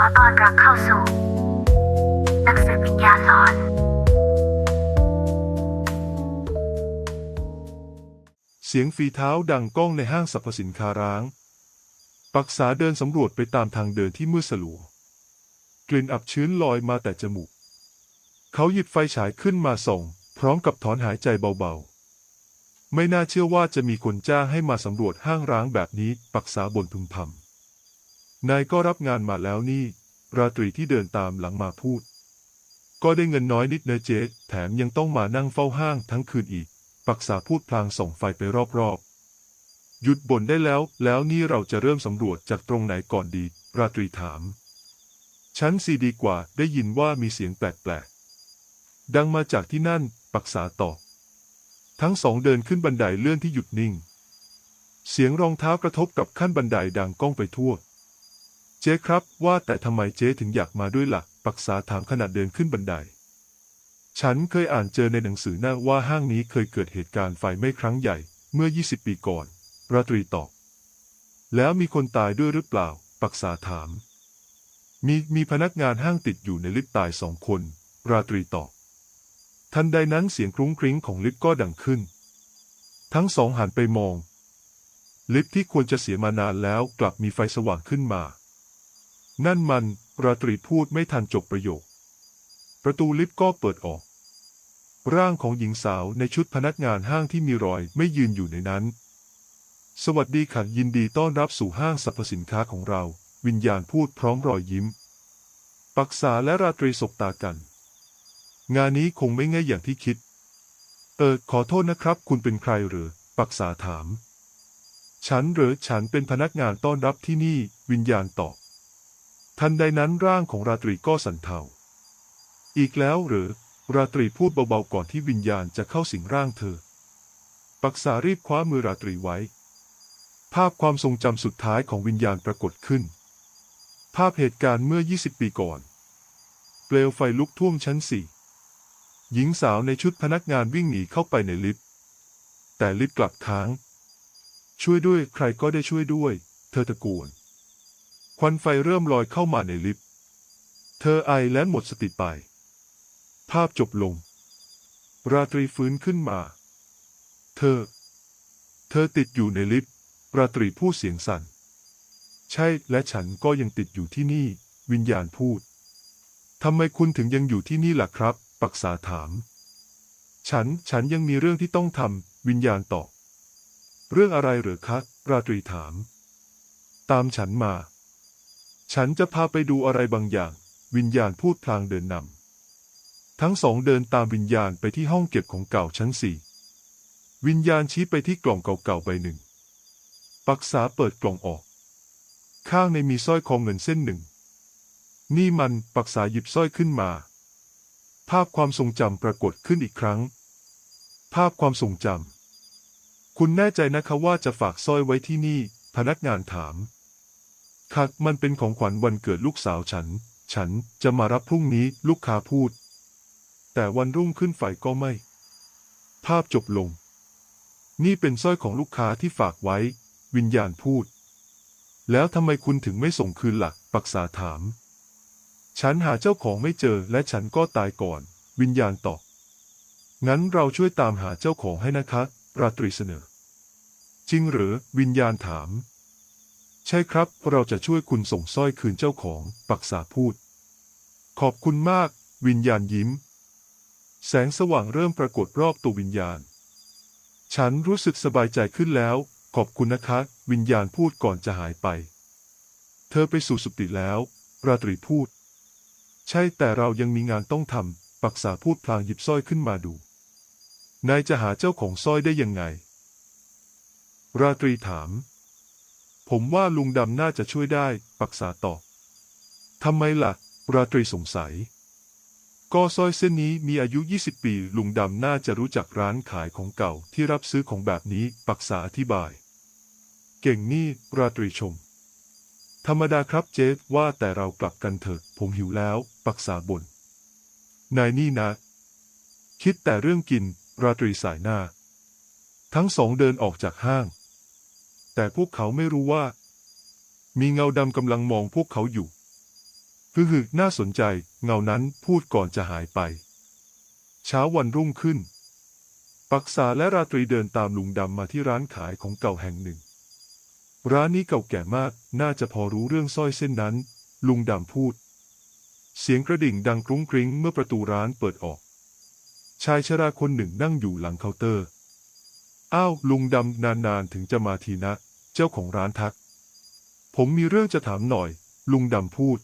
อต้อนรับเข้าสู่นักสืบวิญญาณหลอน เสียงฝีเท้าดังก้องในห้างสรรพสินค้าร้าง ปักษาเดินสำรวจไปตามทางเดินที่มืดสลัว กลิ่นอับชื้นลอยมาแต่จมูก เขาหยิบไฟฉายขึ้นมาส่อง พร้อมกับถอนหายใจเบาๆ ไม่น่าเชื่อว่าจะมีคนจ้างให้มาสำรวจห้างร้างแบบนี้ ปักษาบนพึมพำนายก็รับงานมาแล้วนี่ ราตรีที่เดินตามหลังมาพูด ก็ได้เงินน้อยนิดเนะเจ๊แถมยังต้องมานั่งเฝ้าห้างทั้งคืนอีก ปักษาพูดพลางส่องไฟไปรอบๆ หยุดบ่นได้แล้ว แล้วนี่เราจะเริ่มสำรวจจากตรงไหนก่อนดี ราตรีถาม ชั้นสีดีกว่าได้ยินว่ามีเสียงแปลกๆ ดังมาจากที่นั่น ปักษาตอบทั้งสองเดินขึ้นบันไดเลื่อนที่หยุดนิ่ง เสียงรองเท้ากระทบกับขั้นบันไดดังก้องไปทั่ว เจ๊ครับ ว่าแต่ทำไมเจ๊ถึงอยากมาด้วยละ่ะปักษาถามขณะเดินขึ้นบันได ฉันเคยอ่านเจอในหนังสือหนะว่าห้างนี้เคยเกิดเหตุการณ์ไฟไหม้ครั้งใหญ่ เมื่อ 20 ปีก่อน ราตรีตอบ แล้วมีคนตายด้วยหรือเปล่า ปักษาถาม มีมีพนักงานห้างติดอยู่ในลิฟต์ตายสองคน ราตรีตอบ ทันใดนั้นเสียงครุ้งคริ้งของลิฟต์ก็ดังขึ้น ทั้งสองหันไปมอง ลิฟต์ที่ควรจะเสียมานานแล้วกลับมีไฟสว่างขึ้นมา นั่นมันราตรีพูดไม่ทันจบประโยค ประตูลิฟต์ก็เปิดออก ร่างของหญิงสาวในชุดพนักงานห้างที่มีรอยไม่ยืนอยู่ในนั้น สวัสดีค่ะยินดีต้อนรับสู่ห้างสรรพสินค้าของเรา วิญญาณพูดพร้อมรอยยิ้ม ปักษาและราตรีสบตากัน งานนี้คงไม่ง่ายอย่างที่คิด เออขอโทษนะครับ คุณเป็นใครหรือ ปักษาถาม ฉันหรือฉันเป็นพนักงานต้อนรับที่นี่ วิญญาณตอบ ทันใดนั้นร่างของราตรีก็สั่นเทา อีกแล้วหรือ ราตรีพูดเบาๆก่อนที่วิญญาณจะเข้าสิงร่างเธอ ปักษารีบคว้ามือราตรีไว้ ภาพความทรงจำสุดท้ายของวิญญาณปรากฏขึ้น ภาพเหตุการณ์เมื่อ 20 ปีก่อน เปลวไฟลุกท่วมชั้นสี่ หญิงสาวในชุดพนักงานวิ่งหนีเข้าไปในลิฟต์ แต่ลิฟต์กลับค้าง ช่วยด้วยใครก็ได้ช่วยด้วย เธอตะโกน ควันไฟเริ่มลอยเข้ามาในลิฟต์ เธอไอและหมดสติไป ภาพจบลง ราตรีฟื้นขึ้นมา เธอ เธอติดอยู่ในลิฟต์ ราตรีพูดเสียงสั่น ใช่ และฉันก็ยังติดอยู่ที่นี่ วิญญาณพูด ทำไมคุณถึงยังอยู่ที่นี่ล่ะครับ ปักษาถาม ฉัน ฉันยังมีเรื่องที่ต้องทำ วิญญาณตอบ เรื่องอะไรเหรอคะ ราตรีถาม ตามฉันมา ฉันจะพาไปดูอะไรบางอย่าง วิญญาณพูดพลางเดินนำ ทั้งสองเดินตามวิญญาณไปที่ห้องเก็บของเก่าชั้นสี่ วิญญาณชี้ไปที่กล่องเก่าๆใบหนึ่ง ปักษาเปิดกล่องออก ข้างในมีสร้อยคอเงินเส้นหนึ่ง นี่มันปักษาหยิบสร้อยขึ้นมา ภาพความทรงจำปรากฏขึ้นอีกครั้ง ภาพความทรงจำคุณแน่ใจนะคะว่าจะฝากสร้อยไว้ที่นี่ พนักงานถาม ค่ะมันเป็นของขวัญวันเกิดลูกสาวฉัน ฉันจะมารับพรุ่งนี้ลูกค้าพูด แต่วันรุ่งขึ้นไฟก็ไม่ ภาพจบลง นี่เป็นสร้อยของลูกค้าที่ฝากไว้ วิญญาณพูด แล้วทำไมคุณถึงไม่ส่งคืนละ่ะปักษาถาม ฉันหาเจ้าของไม่เจอและฉันก็ตายก่อน วิญญาณตอบงั้นเราช่วยตามหาเจ้าของให้นะคะราตรีเสนอ จริงหรือวิญญาณถาม ใช่ครับ เราจะช่วยคุณส่งสร้อยคืนเจ้าของ ปักษาพูด ขอบคุณมาก วิญญาณยิ้ม แสงสว่างเริ่มปรากฏรอบตัววิญญาณ ฉันรู้สึกสบายใจขึ้นแล้ว ขอบคุณนะคะ วิญญาณพูดก่อนจะหายไป เธอไปสู่สุติแล้ว ราตรีพูด ใช่แต่เรายังมีงานต้องทำปักษาพูดพลางหยิบสร้อยขึ้นมาดูนายจะหาเจ้าของสร้อยได้ยังไง ราตรีถาม ผมว่าลุงดำน่าจะช่วยได้ปักษาตอบทำไมล่ะ ราตรีสงสัย ก็สร้อยเส้นนี้มีอายุ 20 ปี ลุงดำน่าจะรู้จักร้านขายของเก่าที่รับซื้อของแบบนี้ปักษาอธิบาย เก่งนี่ราตรีชม ธรรมดาครับเจฟว่าแต่เรากลับกันเถอะ ผมหิวแล้วปักษาบนนนายนี่นะ คิดแต่เรื่องกินราตรีสายหน้า ทั้งสองเดินออกจากห้าง แต่พวกเขาไม่รู้ว่า มีเงาดำกำลังมองพวกเขาอยู่ฮึฮึน่าสนใจ เงานั้นพูดก่อนจะหายไป เช้าวันรุ่งขึ้น ปักษาและราตรีเดินตามลุงดำมาที่ร้านขายของเก่าแห่งหนึ่ง ร้านนี้เก่าแก่มาก น่าจะพอรู้เรื่องสร้อยเส้นนั้น ลุงดำพูด เสียงกระดิ่งดังกรุ้งกริ้งเมื่อประตูร้านเปิดออก ชายชราคนหนึ่งนั่งอยู่หลังเคาน์เตอร์ อ้าวลุงดำนานๆถึงจะมาทีนะ เจ้าของร้านทัก ผมมีเรื่องจะถามหน่อย ลุงดำพูด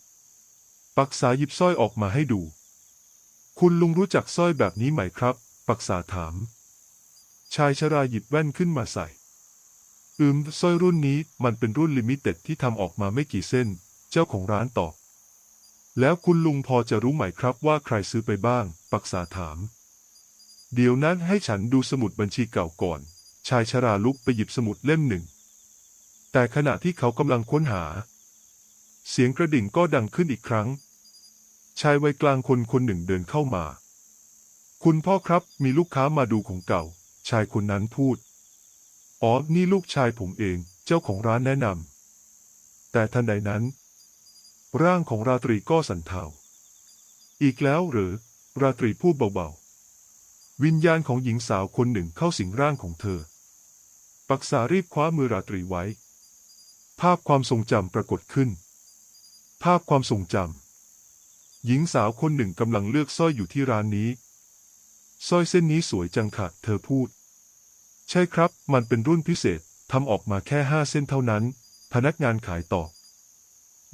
ปักษาหยิบสร้อยออกมาให้ดู คุณลุงรู้จักสร้อยแบบนี้ไหมครับ ปักษาถาม ชายชราหยิบแว่นขึ้นมาใส่ อืมสร้อยรุ่นนี้มันเป็นรุ่นลิมิเต็ดที่ทำออกมาไม่กี่เส้น เจ้าของร้านตอบ แล้วคุณลุงพอจะรู้ไหมครับว่าใครซื้อไปบ้าง ปักษาถาม เดี๋ยวนั้นให้ฉันดูสมุดบัญชีเก่าก่อน ชายชราลุกไปหยิบสมุดเล่มหนึ่ง แต่ขณะที่เขากำลังค้นหา เสียงกระดิ่งก็ดังขึ้นอีกครั้ง ชายวัยกลางคนคนหนึ่งเดินเข้ามา คุณพ่อครับมีลูกค้ามาดูของเก่า ชายคนนั้นพูด อ๋อ นี่ลูกชายผมเอง เจ้าของร้านแนะนำ แต่ทันใดนั้น ร่างของราตรีก็สั่นเทา อีกแล้วหรือ ราตรีพูดเบาๆวิญญาณของหญิงสาวคนหนึ่งเข้าสิงร่างของเธอ ปักษารีบคว้ามือราตรีไว้ ภาพความทรงจำปรากฏขึ้น ภาพความทรงจำหญิงสาวคนหนึ่งกำลังเลือกสร้อยอยู่ที่ร้านนี้ สร้อยเส้นนี้สวยจังค่ะ เธอพูด ใช่ครับ มันเป็นรุ่นพิเศษทำออกมาแค่ห้าเส้นเท่านั้น พนักงานขายตอบ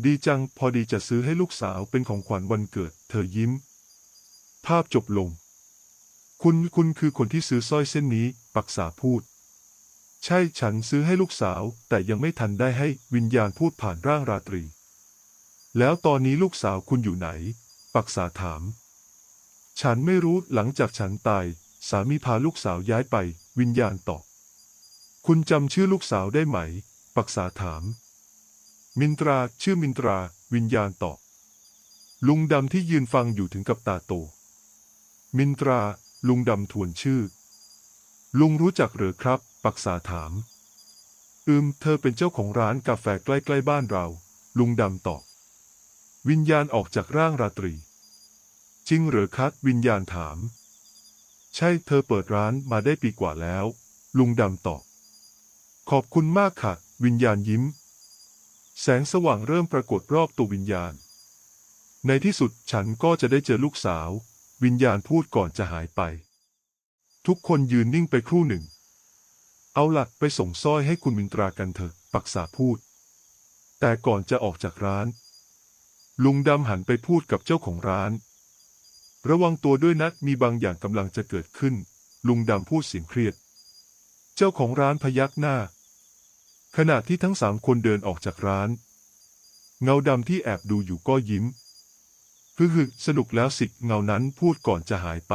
ดีจังพอดีจะซื้อให้ลูกสาวเป็นของขวัญวันเกิด เธอยิ้ม ภาพจบลง คุณคุณคือคนที่ซื้อสร้อยเส้นนี้ ปักษาพูด ใช่ฉันซื้อให้ลูกสาว แต่ยังไม่ทันได้ให้วิญญาณพูดผ่านร่างราตรี แล้วตอนนี้ลูกสาวคุณอยู่ไหน ปักษาถาม ฉันไม่รู้หลังจากฉันตาย สามีพาลูกสาวย้ายไป วิญญาณตอบคุณจำชื่อลูกสาวได้ไหม ปักษาถาม มินตราชื่อมินตรา วิญญาณตอบลุงดำที่ยืนฟังอยู่ถึงกับตาโต มินตรา ลุงดำทวนชื่อ ลุงรู้จักหรือครับ ปักษาถาม อืม เธอเป็นเจ้าของร้านกาแฟใกล้ๆบ้านเรา ลุงดำตอบ วิญญาณออกจากร่างราตรี จริงหรือคัดวิญญาณถาม ใช่เธอเปิดร้านมาได้ปีกว่าแล้ว ลุงดำตอบ ขอบคุณมากค่ะ วิญญาณยิ้ม แสงสว่างเริ่มปรากฏรอบตัววิญญาณ ในที่สุดฉันก็จะได้เจอลูกสาว วิญญาณพูดก่อนจะหายไป ทุกคนยืนนิ่งไปครู่หนึ่ง เอาหลักไปส่งสร้อยให้คุณมินตรากันเถอะปักษาพูด แต่ก่อนจะออกจากร้าน ลุงดำหันไปพูดกับเจ้าของร้าน ระวังตัวด้วยนะมีบางอย่างกำลังจะเกิดขึ้น ลุงดำพูดเสียงเครียด เจ้าของร้านพยักหน้า ขณะที่ทั้งสามคนเดินออกจากร้าน เงาดำที่แอบดูอยู่ก็ยิ้มฮึฮึสนุกแล้วสิเงานั้นพูดก่อนจะหายไป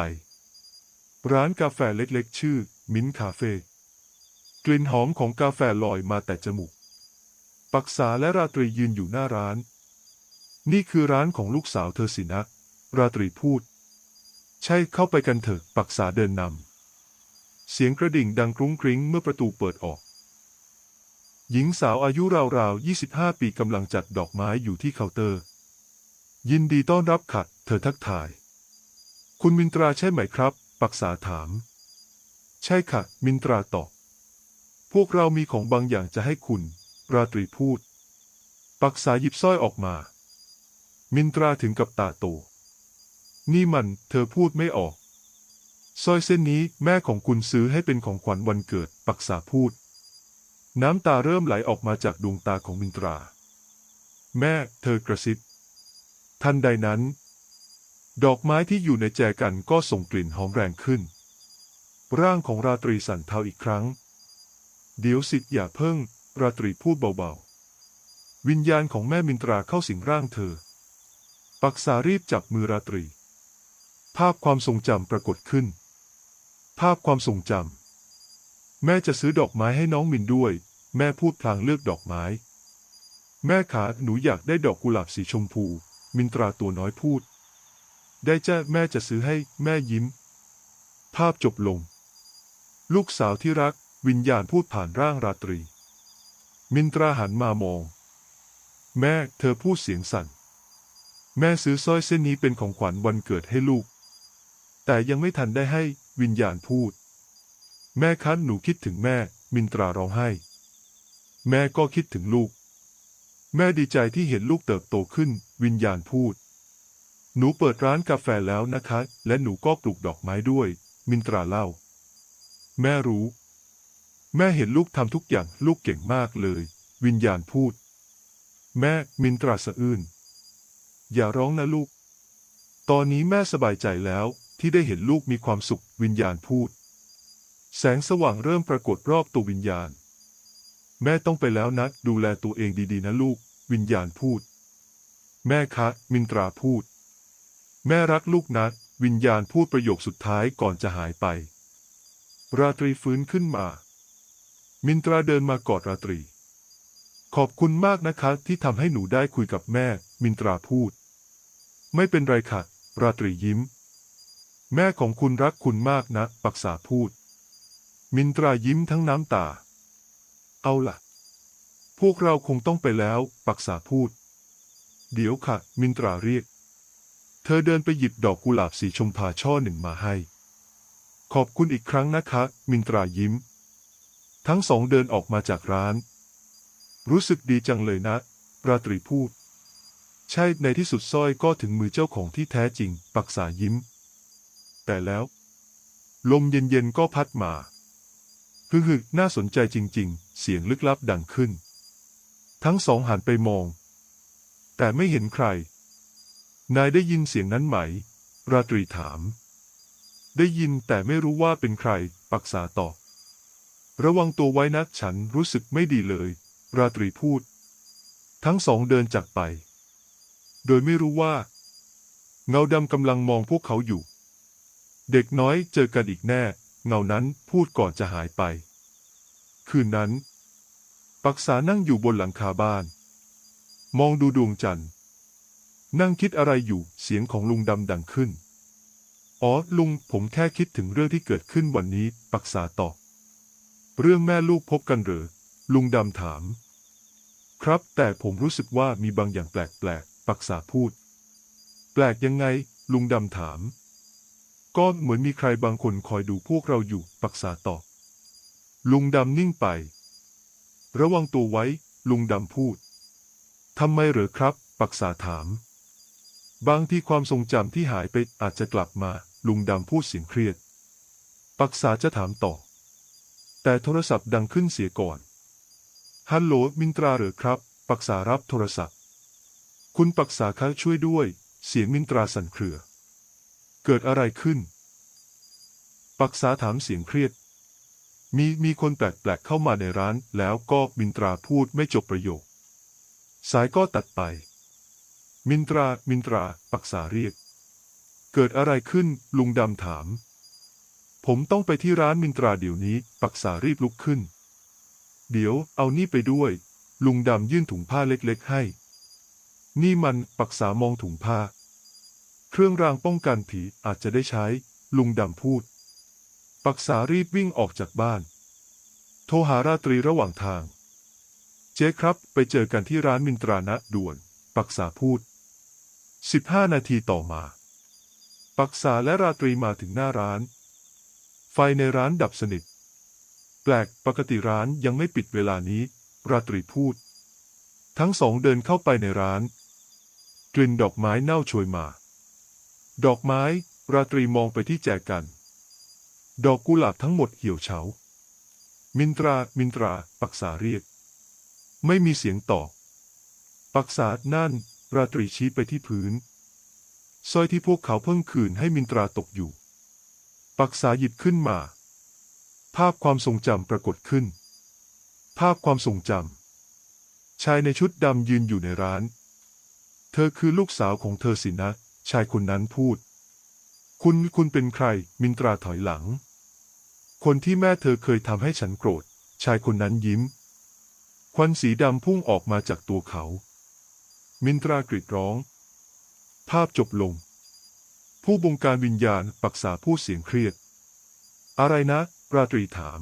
ร้านกาแฟเล็กๆ ชื่อ มิ้นคาเฟ่ กลิ่นหอมของกาแฟลอยมาแต่จมูก ปักษาและราตรียืนอยู่หน้าร้าน นี่คือร้านของลูกสาวเธอสินะ ราตรีพูด ใช่เข้าไปกันเถอะ ปักษาเดินนำ เสียงกระดิ่งดังกรุ้งกริ้งเมื่อประตูเปิดออก หญิงสาวอายุราวๆ 25 ปีกำลังจัดดอกไม้อยู่ที่เคาน์เตอร์ ยินดีต้อนรับค่ะ เธอทักทาย คุณมินตราใช่ไหมครับ ปักษาถาม ใช่ค่ะ มินตราตอบ พวกเรามีของบางอย่างจะให้คุณ ราตรีพูด ปักษาหยิบสร้อยออกมา มินตราถึงกับตาโต นี่มันเธอพูดไม่ออก สร้อยเส้นนี้แม่ของคุณซื้อให้เป็นของขวัญวันเกิด ปักษาพูด น้ำตาเริ่มไหลออกมาจากดวงตาของมินตรา แม่ เธอกระซิบ ทันใดนั้น ดอกไม้ที่อยู่ในแจกันก็ส่งกลิ่นหอมแรงขึ้น ร่างของราตรีสั่นเทาอีกครั้ง เดี๋ยวสิอย่าเพิ่ง ราตรีพูดเบาๆ วิญญาณของแม่มินตราเข้าสิงร่างเธอ ปักษารีบจับมือราตรี ภาพความทรงจำปรากฏขึ้น ภาพความทรงจำแม่จะซื้อดอกไม้ให้น้องมินด้วย แม่พูดพลางเลือกดอกไม้ แม่ขาหนูอยากได้ดอกกุหลาบสีชมพู มินตราตัวน้อยพูด ได้จ้าแม่จะซื้อให้แม่ยิ้ม ภาพจบลง ลูกสาวที่รัก วิญญาณพูดผ่านร่างราตรี มินตราหันมามอง แม่เธอพูดเสียงสั่น แม่ซื้อสร้อยเส้นนี้เป็นของขวัญวันเกิดให้ลูก แต่ยังไม่ทันได้ให้วิญญาณพูด แม่คันหนูคิดถึงแม่ มินตราร้องไห้ แม่ก็คิดถึงลูก แม่ดีใจที่เห็นลูกเติบโตขึ้น วิญญาณพูด หนูเปิดร้านกาแฟแล้วนะคะ และหนูก็ปลูกดอกไม้ด้วย มินตราเล่า แม่รู้ แม่เห็นลูกทำทุกอย่างลูกเก่งมากเลย วิญญาณพูด แม่มินตราสะอื้นอย่าร้องนะลูก ตอนนี้แม่สบายใจแล้วที่ได้เห็นลูกมีความสุขวิญญาณพูด แสงสว่างเริ่มปรากฏรอบตัววิญญาณ แม่ต้องไปแล้วนะดูแลตัวเองดีๆ นะลูก วิญญาณพูด แม่คะ มินตราพูด แม่รักลูกนะวิญญาณพูดประโยคสุดท้ายก่อนจะหายไป ราตรีฟื้นขึ้นมา มินตราเดินมากอดราตรี ขอบคุณมากนะคะที่ทำให้หนูได้คุยกับแม่ มินตราพูด ไม่เป็นไรค่ะ ราตรียิ้ม แม่ของคุณรักคุณมากนะ ปักษาพูด มินตรายิ้มทั้งน้ำตา เอาล่ะ พวกเราคงต้องไปแล้ว ปักษาพูด เดี๋ยวค่ะ มินตราเรียก เธอเดินไปหยิบดอกกุหลาบสีชมพาช่อหนึ่งมาให้ ขอบคุณอีกครั้งนะคะ มินตรายิ้ม ทั้งสองเดินออกมาจากร้าน รู้สึกดีจังเลยนะ ราตรีพูด ใช่ในที่สุดสร้อยก็ถึงมือเจ้าของที่แท้จริง ปักษายิ้ม แต่แล้ว ลมเย็นๆก็พัดมาฮึฮึน่าสนใจจริง ๆ เสียงลึกลับดังขึ้น ทั้งสองหันไปมอง แต่ไม่เห็นใคร นายได้ยินเสียงนั้นไหม ราตรีถาม ได้ยินแต่ไม่รู้ว่าเป็นใคร ปักษาตอบ ระวังตัวไว้นะฉันรู้สึกไม่ดีเลย ราตรีพูด ทั้งสองเดินจากไป โดยไม่รู้ว่า เงาดำกำลังมองพวกเขาอยู่ เด็กน้อยเจอกันอีกแน่ เงานั้นพูดก่อนจะหายไป คืนนั้น ปักษานั่งอยู่บนหลังคาบ้าน มองดูดวงจันทร์นั่งคิดอะไรอยู่เสียงของลุงดำดังขึ้น อ๋อลุงผมแค่คิดถึงเรื่องที่เกิดขึ้นวันนี้ ปักษาตอบ เรื่องแม่ลูกพบกันหรือ ลุงดำถาม ครับแต่ผมรู้สึกว่ามีบางอย่างแปลกๆ ปักษาพูด แปลกยังไง ลุงดำถาม ก็เหมือนมีใครบางคนคอยดูพวกเราอยู่ ปักษาตอบ ลุงดำนิ่งไป ระวังตัวไว้ ลุงดำพูด ทำไมเหรอครับ ปักษาถาม บางที่ความทรงจำที่หายไปอาจจะกลับมา ลุงดำพูดเสียงเครียด ปักษาจะถามต่อ แต่โทรศัพท์ดังขึ้นเสียก่อน ฮัลโหลมินตราเหรอครับ ปักษารับโทรศัพท์ คุณปักษาคะช่วยด้วย เสียงมินตราสั่นเครือ เกิดอะไรขึ้น ปักษาถามเสียงเครียด มีมีคนแปลกๆเข้ามาในร้าน แล้วก็มินตราพูดไม่จบประโยค สายก็ตัดไป มินตรา มินตรา ปักษาเรียก เกิดอะไรขึ้น ลุงดำถาม ผมต้องไปที่ร้านมินตราเดี๋ยวนี้ ปักษารีบลุกขึ้น เดี๋ยว เอานี่ไปด้วย ลุงดำยื่นถุงผ้าเล็กๆให้ นี่มันปักษามองถุงผ้า เครื่องรางป้องกันผีอาจจะได้ใช้ ลุงดำพูด ปักษารีบวิ่งออกจากบ้าน โทรหาราตรีระหว่างทาง เจ๊ครับ ไปเจอกันที่ร้านมินตรานะด่วน ปักษาพูดสิบห้านาทีต่อมา ปักษาและราตรีมาถึงหน้าร้าน ไฟในร้านดับสนิท แปลกปกติร้านยังไม่ปิดเวลานี้ ราตรีพูด ทั้งสองเดินเข้าไปในร้าน กลิ่นดอกไม้เน่าโชยมา ดอกไม้ ราตรีมองไปที่แจกัน ดอกกุหลาบทั้งหมดเหี่ยวเฉา มินตรา มินตรา ปักษาเรียก ไม่มีเสียงตอบ ปักษานั่น ราตรีชี้ไปที่พื้นสร้อยที่พวกเขาเพิ่งคืนให้มินตราตกอยู่ ปักษาหยิบขึ้นมา ภาพความทรงจำปรากฏขึ้น ภาพความทรงจำชายในชุดดำยืนอยู่ในร้าน เธอคือลูกสาวของเธอสินะ ชายคนนั้นพูด คุณคุณเป็นใคร มินตราถอยหลัง คนที่แม่เธอเคยทำให้ฉันโกรธ ชายคนนั้นยิ้ม ควันสีดำพุ่งออกมาจากตัวเขา มินตรากรีดร้อง ภาพจบลง ผู้บงการวิญญาณปักษาพูดเสียงเครียด อะไรนะ ราตรีถาม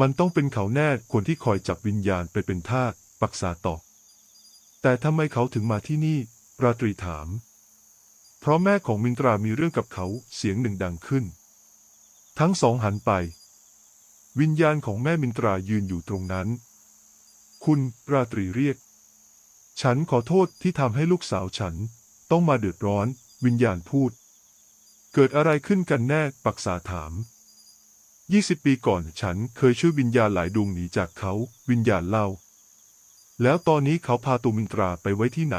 มันต้องเป็นเขาแน่คนที่คอยจับวิญญาณไปเป็นทาสปักษาตอบแต่ทำไมเขาถึงมาที่นี่ ราตรีถาม เพราะแม่ของมินตรามีเรื่องกับเขาเสียงหนึ่งดังขึ้น ทั้งสองหันไป วิญญาณของแม่มินตรายืนอยู่ตรงนั้น คุณราตรีเรียก ฉันขอโทษที่ทำให้ลูกสาวฉันต้องมาเดือดร้อน วิญญาณพูด เกิดอะไรขึ้นกันแน่ปักษาถามยี่สิบปีก่อนฉันเคยช่วยวิญญาณหลายดวงหนีจากเขา วิญญาณเล่า แล้วตอนนี้เขาพาตัวมินตราไปไว้ที่ไหน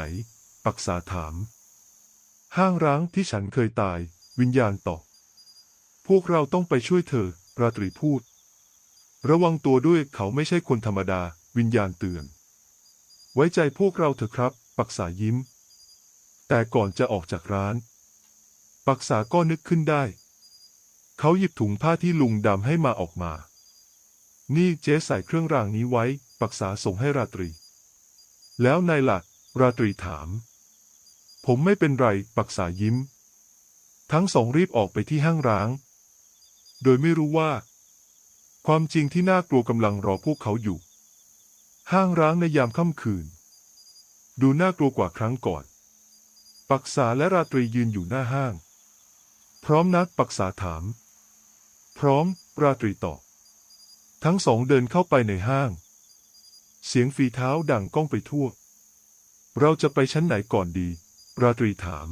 ปักษาถาม ห้างร้างที่ฉันเคยตาย วิญญาณตอบพวกเราต้องไปช่วยเธอ ราตรีพูด ระวังตัวด้วยเขาไม่ใช่คนธรรมดา วิญญาณเตือน ไว้ใจพวกเราเถอะครับ ปักษายิ้ม แต่ก่อนจะออกจากร้าน ปักษาก็นึกขึ้นได้ เขาหยิบถุงผ้าที่ลุงดำให้มาออกมา นี่เจ๊ใส่เครื่องรางนี้ไว้ ปักษาส่งให้ราตรี แล้วนายล่ะ ราตรีถาม ผมไม่เป็นไร ปักษายิ้ม ทั้งสองรีบออกไปที่ห้างร้าง โดยไม่รู้ว่า ความจริงที่น่ากลัวกำลังรอพวกเขาอยู่ ห้างร้างในยามค่ำคืน ดูน่ากลัวกว่าครั้งก่อน ปักษาและราตรียืนอยู่หน้าห้าง พร้อมนักปักษาถาม พร้อม ราตรีตอบ ทั้งสองเดินเข้าไปในห้าง เสียงฝีเท้าดังก้องไปทั่ว เราจะไปชั้นไหนก่อนดี ราตรีถาม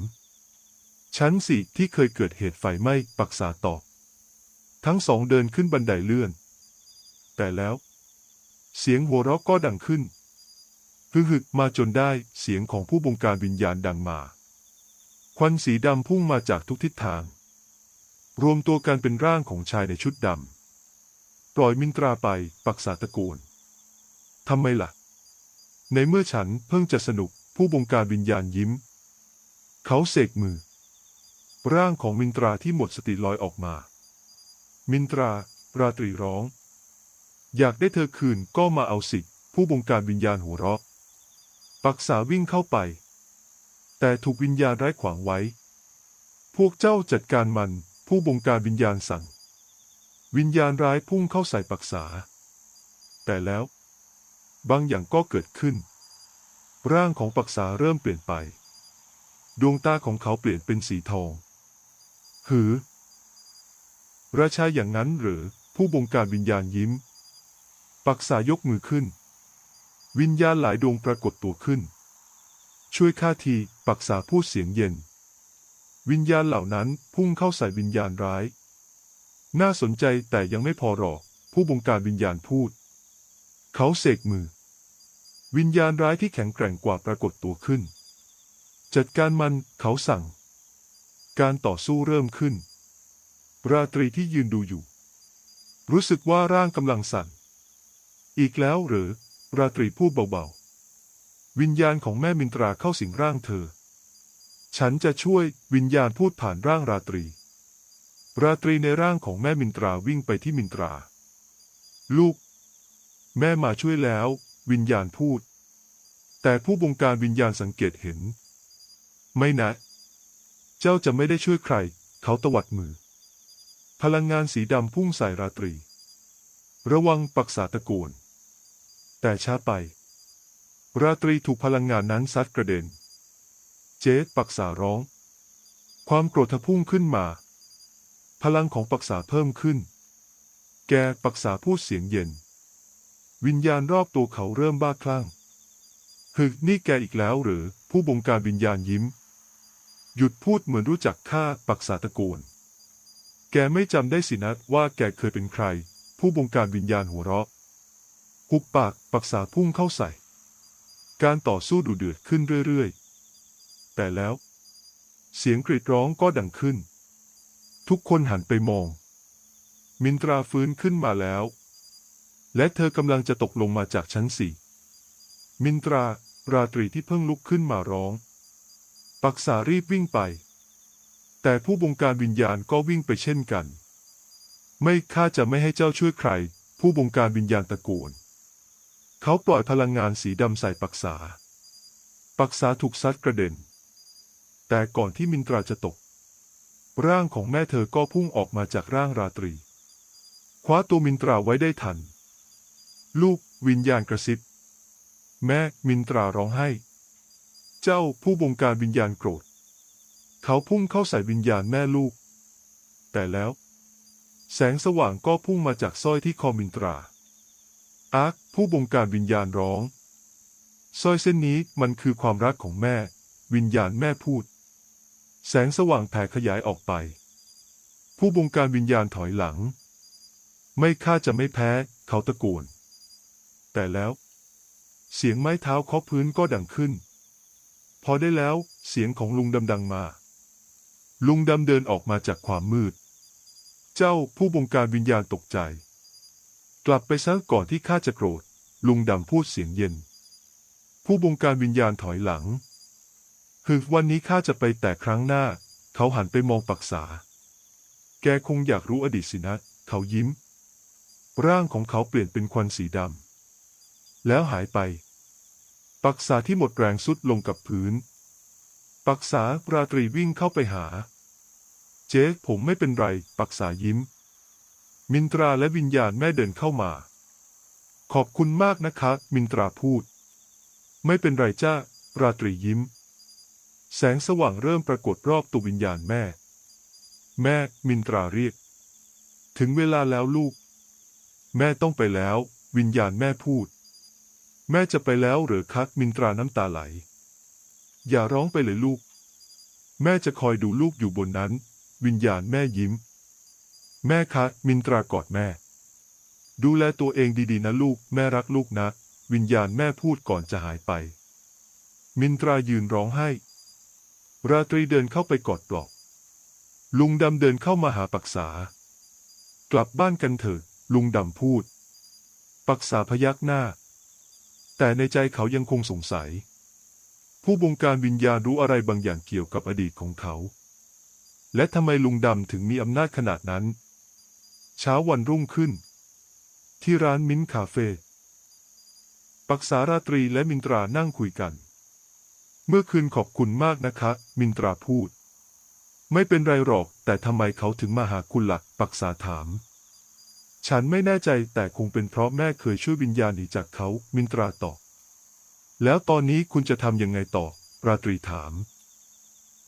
ชั้นสี่ที่เคยเกิดเหตุไฟไหม้ปักษาตอบ ทั้งสองเดินขึ้นบันไดเลื่อน แต่แล้ว เสียงหัวเราะก็ดังขึ้นฮึฮึมาจนได้เสียงของผู้บงการวิญญาณดังมา ควันสีดำพุ่งมาจากทุกทิศทาง รวมตัวกันเป็นร่างของชายในชุดดำ ปล่อยมินตราไปปักษาตะโกนทำไมล่ะ ในเมื่อฉันเพิ่งจะสนุกผู้บงการวิญญาณยิ้ม เขาเสกมือ ร่างของมินตราที่หมดสติลอยออกมา มินตราราตรีร้อง อยากได้เธอคืนก็มาเอาสิ ผู้บงการวิญญาณหัวเราะ ปักษาวิ่งเข้าไป แต่ถูกวิญญาณร้ายขวางไว้ พวกเจ้าจัดการมัน ผู้บงการวิญญาณสั่ง วิญญาณร้ายพุ่งเข้าใส่ปักษา แต่แล้ว บางอย่างก็เกิดขึ้น ร่างของปักษาเริ่มเปลี่ยนไป ดวงตาของเขาเปลี่ยนเป็นสีทอง หือ ราชาอย่างนั้นหรือ ผู้บงการวิญญาณยิ้ม ปักษายกมือขึ้น วิญญาณหลายดวงปรากฏตัวขึ้น ช่วยข้าที ปักษาพูดเสียงเย็น วิญญาณเหล่านั้นพุ่งเข้าใส่วิญญาณร้าย น่าสนใจแต่ยังไม่พอหรอก ผู้บงการวิญญาณพูด เขาเสกมือ วิญญาณร้ายที่แข็งแกร่งกว่าปรากฏตัวขึ้น จัดการมันเขาสั่ง การต่อสู้เริ่มขึ้น ราตรีที่ยืนดูอยู่ รู้สึกว่าร่างกำลังสั่น อีกแล้วหรือ ราตรีพูดเบาๆ วิญญาณของแม่มินตราเข้าสิงร่างเธอ ฉันจะช่วยวิญญาณพูดผ่านร่างราตรี ราตรีในร่างของแม่มินตราวิ่งไปที่มินตรา ลูก แม่มาช่วยแล้ว วิญญาณพูด แต่ผู้บงการวิญญาณสังเกตเห็น ไม่นะ เจ้าจะไม่ได้ช่วยใคร เขาตวัดมือ พลังงานสีดำพุ่งใส่ราตรี ระวังปักษาตะโกนแต่ช้าไป ราตรีถูกพลังงานนั้นซัดกระเด็น เจ๊ปักษาร้อง ความโกรธพุ่งขึ้นมา พลังของปักษาเพิ่มขึ้น แกปักษาพูดเสียงเย็น วิญญาณรอบตัวเขาเริ่มบ้าคลั่งฮึนี่แกอีกแล้วหรือ ผู้บงการวิญญาณยิ้ม หยุดพูดเหมือนรู้จักข้าปักษาตะโกน แกไม่จำได้สินะว่าแกเคยเป็นใคร ผู้บงการวิญญาณหัวเราะหุบปากปักษาพุ่งเข้าใส่ การต่อสู้ดุเดือดขึ้นเรื่อยๆ แต่แล้ว เสียงกรีดร้องก็ดังขึ้น ทุกคนหันไปมอง มินตราฟื้นขึ้นมาแล้ว และเธอกำลังจะตกลงมาจากชั้นสี่ มินตราราตรีที่เพิ่งลุกขึ้นมาร้อง ปักษารีบวิ่งไป แต่ผู้บงการวิญญาณก็วิ่งไปเช่นกัน ไม่ข้าจะไม่ให้เจ้าช่วยใคร ผู้บงการวิญญาณตะโกน เขาปล่อยพลังงานสีดำใส่ปักษา ปักษาถูกซัดกระเด็น แต่ก่อนที่มินตราจะตก ร่างของแม่เธอก็พุ่งออกมาจากร่างราตรี คว้าตัวมินตราไว้ได้ทัน ลูกวิญญาณกระซิบ แม่มินตราร้องไห้ เจ้าผู้บงการวิญญาณโกรธ เขาพุ่งเข้าใส่วิญญาณแม่ลูก แต่แล้ว แสงสว่างก็พุ่งมาจากสร้อยที่คอมินตรา อาร์คผู้บงการวิญญาณร้องสร้อยเส้นนี้มันคือความรักของแม่ วิญญาณแม่พูด แสงสว่างแผ่ขยายออกไป ผู้บงการวิญญาณถอยหลัง ไม่ข้าจะไม่แพ้ เขาตะโกนแต่แล้ว เสียงไม้เท้าเคาะพื้นก็ดังขึ้น พอได้แล้วเสียงของลุงดำดังมา ลุงดำเดินออกมาจากความมืด เจ้าผู้บงการวิญญาณตกใจ กลับไปซะก่อนที่ข้าจะโกรธ ลุงดำพูดเสียงเย็น ผู้บงการวิญญาณถอยหลังคือวันนี้ข้าจะไปแต่ครั้งหน้า เขาหันไปมองปักษา แกคงอยากรู้อดีตสินะ เขายิ้ม ร่างของเขาเปลี่ยนเป็นควันสีดำแล้วหายไป ปักษาที่หมดแรงสุดลงกับพื้น ปักษาราตรีวิ่งเข้าไปหา เจ๊ผมไม่เป็นไร ปักษายิ้ม มินตราและวิญญาณแม่เดินเข้ามา ขอบคุณมากนะคะ มินตราพูด ไม่เป็นไรจ้า ราตรียิ้ม แสงสว่างเริ่มปรากฏรอบตัววิญญาณแม่ แม่ มินตราเรียก ถึงเวลาแล้วลูก แม่ต้องไปแล้ว วิญญาณแม่พูด แม่จะไปแล้วหรือคะมินตราน้ำตาไหล อย่าร้องไปเลยลูก แม่จะคอยดูลูกอยู่บนนั้น วิญญาณแม่ยิ้ม แม่คะ มินตรากอดแม่ ดูแลตัวเองดีๆนะลูก แม่รักลูกนะ วิญญาณแม่พูดก่อนจะหายไป มินตรายืนร้องไห้ ราตรีเดินเข้าไปกอดปลอบลุงดำเดินเข้ามาหาปักษา กลับบ้านกันเถิด ลุงดำพูด ปักษาพยักหน้า แต่ในใจเขายังคงสงสัย ผู้บงการวิญญาณรู้อะไรบางอย่างเกี่ยวกับอดีตของเขา และทำไมลุงดำถึงมีอำนาจขนาดนั้น เช้าวันรุ่งขึ้น ที่ร้านมิ้นคาเฟ่ปักษาราตรีและมินตรานั่งคุยกัน เมื่อคืนขอบคุณมากนะคะ มินตราพูด ไม่เป็นไรหรอก แต่ทำไมเขาถึงมาหาคุณละ่ะปักษาถาม ฉันไม่แน่ใจแต่คงเป็นเพราะแม่เคยช่วยวิญญาณหนีจากเขา มินตราตอบ แล้วตอนนี้คุณจะทำยังไงต่อ ราตรีถาม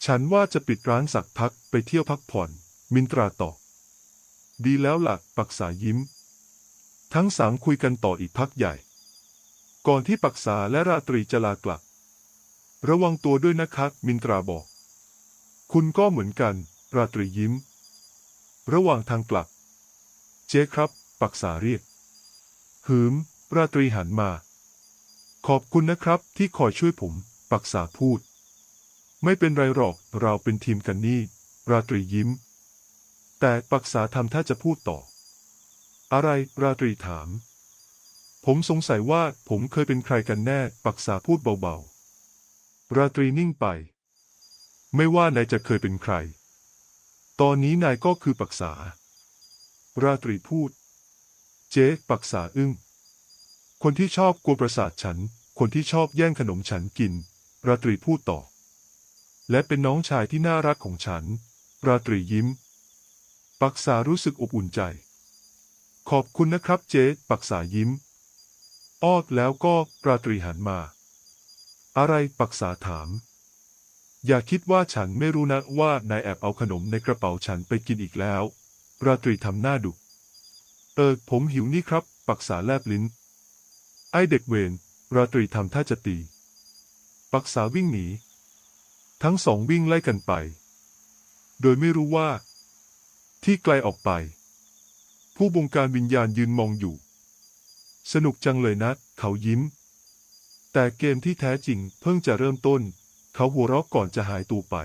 ฉันว่าจะปิดร้านสักพักไปเที่ยวพักผ่อน มินตราตอบ ดีแล้วล่ะ ปักษายิ้ม ทั้งสามคุยกันต่ออีกพักใหญ่ ก่อนที่ปักษาและราตรีจะลากลับ ระวังตัวด้วยนะคะมินตราบอก คุณก็เหมือนกัน ราตรียิ้ม ระหว่างทางกลับ เจ๊ครับ ปักษาเรียก หืม ราตรีหันมา ขอบคุณนะครับที่คอยช่วยผม ปักษาพูด ไม่เป็นไรหรอก เราเป็นทีมกันนี่ ราตรียิ้ม แต่ปักษาทำท่าจะพูดต่อ อะไรราตรีถาม ผมสงสัยว่าผมเคยเป็นใครกันแน่ ปักษาพูดเบาๆ ราตรีนิ่งไป ไม่ว่านายจะเคยเป็นใคร ตอนนี้นายก็คือปักษา ราตรีพูด เจ๊ปักษาอึ้ง คนที่ชอบกวนประสาทฉัน คนที่ชอบแย่งขนมฉันกิน ราตรีพูดต่อ และเป็นน้องชายที่น่ารักของฉัน ราตรียิ้ม ปักษารู้สึกอบอุ่นใจ ขอบคุณนะครับเจ๊ปักษายิ้มอ้อแล้วก็ราตรีหันมา อะไรปักษาถาม อย่าคิดว่าฉันไม่รู้นะว่านายแอบเอาขนมในกระเป๋าฉันไปกินอีกแล้ว ราตรีทำหน้าดุ เออผมหิวนี่ครับ ปักษาแลบลิ้น ไอเด็กเวรราตรีทำท่าจะตี ปักษาวิ่งหนี ทั้งสองวิ่งไล่กันไป โดยไม่รู้ว่า ที่ไกลออกไป ผู้บงการวิญญาณยืนมองอยู่ สนุกจังเลยนะ เขายิ้ม แต่เกมที่แท้จริงเพิ่งจะเริ่มต้น เขาหัวเราะก่อนจะหายตัวไป